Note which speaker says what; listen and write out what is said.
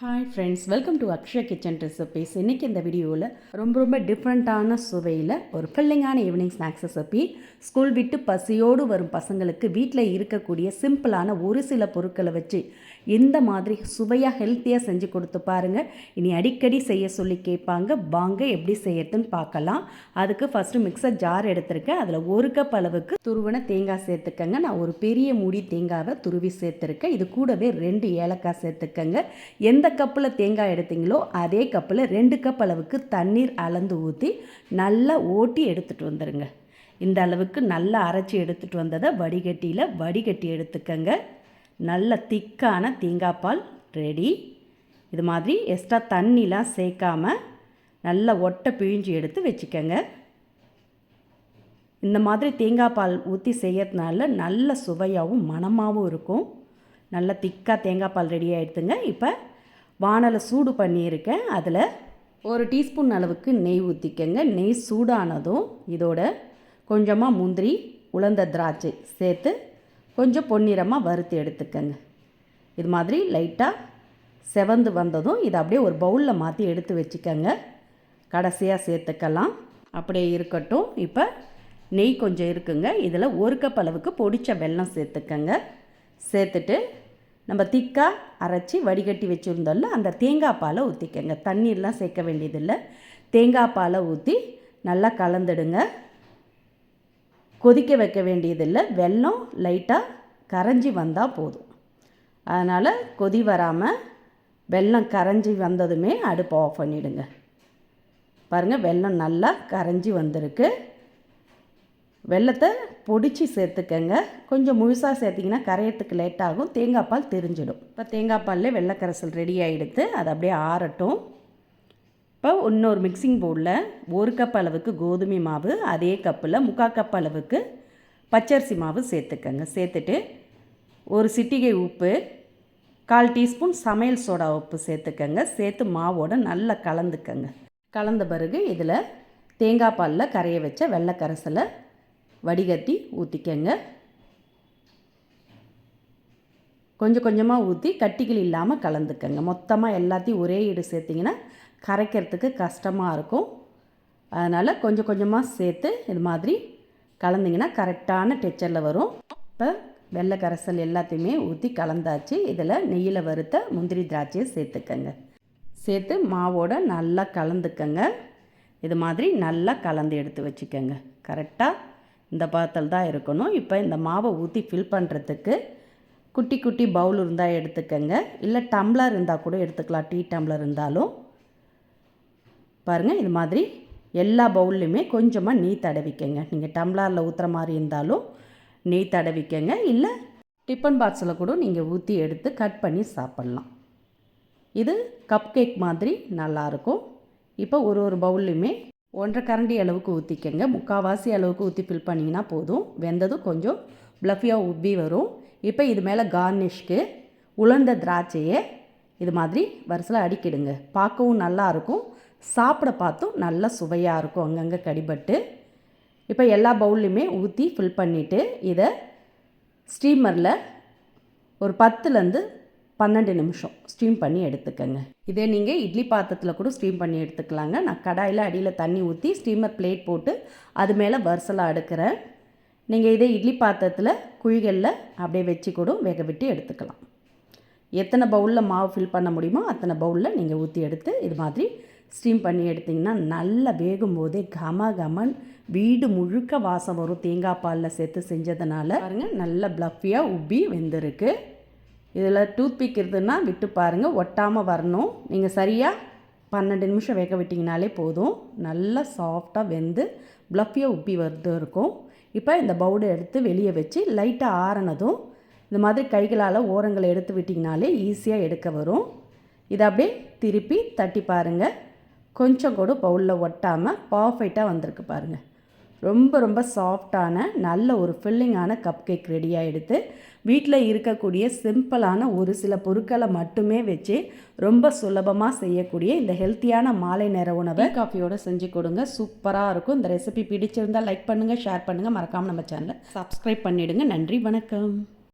Speaker 1: Hi friends welcome to Akshaya kitchen recipes இன்றைக்கி இந்த வீடியோவில் ரொம்ப ரொம்ப டிஃப்ரெண்ட்டான சுவையில் ஒரு ஃபில்லிங்கான ஈவினிங் ஸ்நாக்ஸ் ரெசிபி ஸ்கூல் விட்டு பசியோடு வரும் பசங்களுக்கு வீட்டில் இருக்கக்கூடிய சிம்பிளான ஒரு சில பொருட்களை வச்சு இந்த மாதிரி சுவையாக ஹெல்த்தியாக செஞ்சு கொடுத்து பாருங்கள் இனி அடிக்கடி செய்ய சொல்லி கேட்பாங்க. வாங்க எப்படி செய்யறதுன்னு பார்க்கலாம். அதுக்கு ஃபஸ்ட்டு மிக்சர் ஜார் எடுத்திருக்கேன். அதில் ஒரு கப் அளவுக்கு துருவன தேங்காய் சேர்த்துக்கங்க. நான் ஒரு பெரிய மூடி தேங்காவை துருவி சேர்த்துருக்கேன். இது கூடவே ரெண்டு ஏலக்காய் சேர்த்துக்கங்க. எந்த கப்பில் தேங்காய் எடுத்தீங்களோ அதே கப்பில் ரெண்டு கப் அளவுக்கு தண்ணீர் அளந்து ஊற்றி நல்லா ஓட்டி எடுத்துகிட்டு வந்துடுங்க இந்த அளவுக்கு நல்லா அரைச்சி எடுத்துகிட்டு வந்ததை வடிகட்டியில் வடிகட்டி எடுத்துக்கங்க. நல்ல திக்கான தேங்காய் பால் ரெடி இது மாதிரி எக்ஸ்ட்ரா தண்ணிலாம் சேர்க்காம நல்லா ஒட்டை பிழிஞ்சு எடுத்து வச்சுக்கோங்க. இந்த மாதிரி தேங்காய் பால் ஊற்றி செய்யறதுனால நல்ல சுவையாகவும் மணமாகவும் இருக்கும். நல்ல திக்காக தேங்காய் பால் ரெடி ஆகிடுதுங்க இப்போ வானலை சூடு பண்ணியிருக்கேன். அதில் ஒரு டீஸ்பூன் அளவுக்கு நெய் ஊற்றிக்கங்க நெய் சூடானதும் இதோட கொஞ்சமாக முந்திரி உலர்ந்த திராட்சை சேர்த்து கொஞ்சம் பொன்னிறமாக வறுத்து எடுத்துக்கங்க. இது மாதிரி லைட்டாக செவந்து வந்ததும் இதை அப்படியே ஒரு பவுலில் மாற்றி எடுத்து வச்சுக்கோங்க. கடைசியாக சேர்த்துக்கலாம். அப்படியே இருக்கட்டும். இப்போ நெய் கொஞ்சம் இருக்குங்க. இதில் ஒரு கப் அளவுக்கு பொடிச்ச வெல்லம் சேர்த்துக்கங்க. சேர்த்துட்டு நம்ம திக்காக அரைச்சி வடிகட்டி வச்சுருந்தோம்ல அந்த தேங்காய் பாலை ஊற்றிக்கங்க தண்ணீர்லாம் சேர்க்க வேண்டியதில்லை. தேங்காய் பாலை ஊற்றி நல்லா கலந்துடுங்க. கொதிக்க வைக்க வேண்டியதில்லை. வெல்லம் லைட்டாக கரைஞ்சி வந்தால் போதும். அதனால் கொதி வராமல் வெல்லம் கரைஞ்சி வந்ததுமே அடுப்பை ஆஃப் பண்ணிவிடுங்க பாருங்கள் வெல்லம் நல்லா கரைஞ்சி வந்திருக்கு. வெள்ளத்தை பொடிச்சு சேர்த்துக்கங்க. கொஞ்சம் முழுசாக சேர்த்திங்கன்னா கரையத்துக்கு லேட் ஆகும். தேங்காய் பால் தெரிஞ்சிடும். இப்போ தேங்காய் பாலில் வெள்ளைக்கரைசல் ரெடி ஆகிடுத்து அது அப்படியே ஆறட்டும். இப்போ இன்னொரு மிக்சிங் பவுலில் ஒரு கப் அளவுக்கு கோதுமை மாவு அதே கப்பில் முக்கால் கப் அளவுக்கு பச்சரிசி மாவு சேர்த்துக்கங்க. சேர்த்துட்டு ஒரு சிட்டிகை உப்பு கால் டீஸ்பூன் சமையல் சோடா உப்பு சேர்த்துக்கங்க. சேர்த்து மாவோட நல்லா கலந்துக்கங்க. கலந்த பிறகு இதில் தேங்காய் பாலில் கரைய வச்ச வெள்ளை கரைசலை வடிகட்டி ஊற்றிக்கங்க கொஞ்சம் கொஞ்சமாக ஊற்றி கட்டிகள் இல்லாமல் கலந்துக்கங்க. மொத்தமாக எல்லாத்தையும் ஒரே ஈடு சேர்த்திங்கன்னா கரைக்கிறதுக்கு கஷ்டமாக இருக்கும். அதனால் கொஞ்சம் கொஞ்சமாக சேர்த்து இது மாதிரி கலந்திங்கன்னா கரெக்டான டெக்சரில் வரும். இப்போ வெள்ளை கரைசல் எல்லாத்தையுமே ஊற்றி கலந்தாச்சு. இதில் நெய்யில் வறுத்த முந்திரி திராட்சையை சேர்த்துக்கங்க. சேர்த்து மாவோட நல்லா கலந்துக்கங்க. இது மாதிரி நல்லா கலந்து எடுத்து வச்சுக்கோங்க. கரெக்டாக இந்த பாத்தில் தான் இருக்கணும். இப்போ இந்த மாவை ஊற்றி ஃபில் பண்ணுறதுக்கு குட்டி குட்டி பவுல் இருந்தால் எடுத்துக்கங்க. இல்லை டம்ளர் இருந்தால் கூட எடுத்துக்கலாம். டீ டம்ளர் இருந்தாலும். பாருங்கள் இது மாதிரி எல்லா பவுல்லையுமே கொஞ்சமாக நீ தடவிக்கங்க. நீங்கள் டம்ளரில் ஊற்றுற மாதிரி இருந்தாலும் நெய் தடவிக்கங்க. இல்லை டிஃபன் பாக்ஸில் கூட நீங்கள் ஊற்றி எடுத்து கட் பண்ணி சாப்பிட்லாம். இது கப் கேக் மாதிரி நல்லாயிருக்கும் இப்போ ஒரு ஒரு பவுல்லையுமே ஒன்றரை கரண்டி அளவுக்கு ஊற்றிக்கங்க முக்கால்வாசி அளவுக்கு ஊற்றி ஃபில் பண்ணிங்கன்னா போதும். வெந்ததும் கொஞ்சம் ப்ளஃபியாக உப்பி வரும். இப்போ இது மேலே கார்னிஷ்க்கு உலர்ந்த திராட்சையை இது மாதிரி வரிசையில் அடிக்கிடுங்க. பார்க்கவும் நல்லாயிருக்கும் சாப்பிட பார்த்தும் நல்லா சுவையாக இருக்கும். அங்கங்கே கடிபட்டு. இப்போ எல்லா பவுல்லையுமே ஊற்றி ஃபில் பண்ணிவிட்டு இதை ஸ்டீமரில் ஒரு பத்துலேருந்து பன்னெண்டு நிமிஷம் ஸ்டீம் பண்ணி எடுத்துக்கோங்க. இதே நீங்கள் இட்லி பாத்திரத்தில் கூட ஸ்டீம் பண்ணி எடுத்துக்கலாங்க. நான் கடாயில் அடியில் தண்ணி ஊற்றி ஸ்டீமர் பிளேட் போட்டு அது மேலே வரிசலாக அடுக்கிறேன். நீங்கள் இதே இட்லி பாத்திரத்தில் குழிகளில் அப்படியே வச்சு கூட வேக விட்டு எடுத்துக்கலாம். எத்தனை பவுலில் மாவு ஃபில் பண்ண முடியுமோ அத்தனை பவுலில் நீங்கள் ஊற்றி எடுத்து இது மாதிரி ஸ்டீம் பண்ணி எடுத்திங்கன்னா நல்லா வேகும் போதே கம கமன் வீடு முழுக்க வாசம் வரும். தேங்காய் பாலில் சேர்த்து செஞ்சதுனால பாருங்கள் நல்ல ப்ளஃபியாக உப்பி வெந்திருக்கு. இதில் டூத் பிக் இருந்ததுன்னா விட்டு பாருங்கள் ஒட்டாமல் வரணும். நீங்கள் சரியாக பன்னெண்டு நிமிஷம் வேக விட்டிங்கனாலே போதும். நல்லா சாஃப்டாக வெந்து ப்ளஃபியாக உப்பி வந்து இருக்கும் இப்போ இந்த பவுடை எடுத்து வெளியே வச்சு லைட்டாக ஆறினதும் இந்த மாதிரி கைகளால் ஓரங்களை எடுத்து விட்டிங்கனாலே ஈஸியாக எடுக்க வரும். இதை அப்படியே திருப்பி தட்டி பாருங்கள் கொஞ்சம் கூட பவுலில் ஒட்டாமல் பர்ஃபெக்டாக வந்திருக்கு பாருங்கள் ரொம்ப ரொம்ப சாஃப்டான நல்ல ஒரு ஃபில்லிங்கான கப் கேக் ரெடியாக எடுத்து வீட்டில் இருக்கக்கூடிய சிம்பிளான ஒரு சில பொருட்களை மட்டுமே வச்சு ரொம்ப சுலபமாக செய்யக்கூடிய இந்த ஹெல்த்தியான மாலை நேர உணவை காஃபியோடு செஞ்சு கொடுங்க. சூப்பராக இருக்கும். இந்த ரெசிபி பிடிச்சிருந்தால் லைக் பண்ணுங்கள் ஷேர் பண்ணுங்கள் மறக்காமல் நம்ம சேனலை சப்ஸ்கிரைப் பண்ணிவிடுங்க நன்றி வணக்கம்.